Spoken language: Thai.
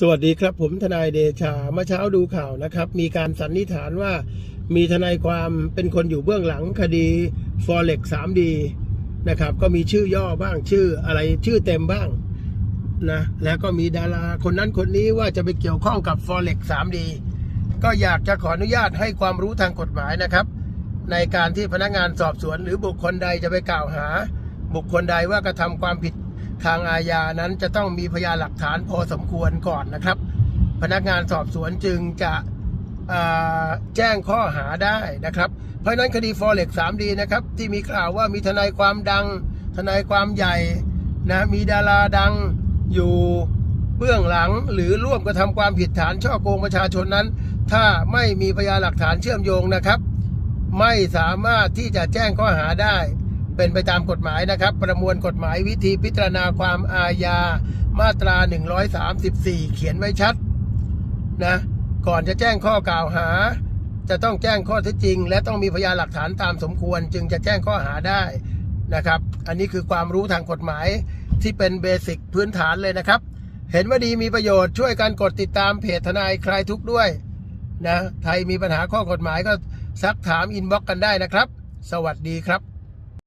สวัสดีครับผมทนายเดชาเมื่อเช้าดูข่าวนะครับ มีการสันนิษฐานว่ามีทนายความเป็นคนอยู่เบื้องหลังคดี Forex 3D นะครับ ก็มีชื่อย่อบ้างชื่ออะไรชื่อเต็มบ้างนะแล้วก็มีดาราคนนั้นคนนี้ว่าจะไปเกี่ยวข้องกับ Forex 3D ก็อยากจะขออนุญาตให้ความรู้ทางกฎหมายนะครับ ในการที่พนักงานสอบสวนหรือบุคคลใดจะไปกล่าวหา บุคคลใดว่ากระทำความผิด ทางอาญานั้นจะต้องมีพยานหลักฐานพอสมควรก่อนนะครับ พนักงานสอบสวนจึงจะแจ้งข้อหาได้นะครับ เพราะฉะนั้นคดี Forex 3D นะครับที่มีข่าวว่ามีทนายความดัง ทนายความใหญ่นะมีดาราดังอยู่เบื้องหลังหรือร่วมกระทำความผิดฐานช่อโกงประชาชนนั้น ถ้าไม่มีพยานหลักฐานเชื่อมโยงนะครับ ไม่สามารถที่จะแจ้งข้อหาได้ เป็นไปตามกฎหมายนะครับ ประมวลกฎหมายวิธีพิจารณาความอาญามาตรา 134 เขียนไว้ชัดนะก่อนจะแจ้งข้อกล่าวหา จะต้องแจ้งข้อเท็จจริง และต้องมีพยานหลักฐานตามสมควร จึงจะแจ้งข้อหาได้นะครับ อันนี้คือความรู้ทางกฎหมายที่เป็นเบสิกพื้นฐานเลยนะครับ เห็นว่าดีมีประโยชน์ช่วยกันกดติดตามเพจทนายคลายทุกข์ด้วยนะใครมีปัญหาข้อกฎหมายก็ซักถามอินบ็อกกันได้นะครับ สวัสดีครับ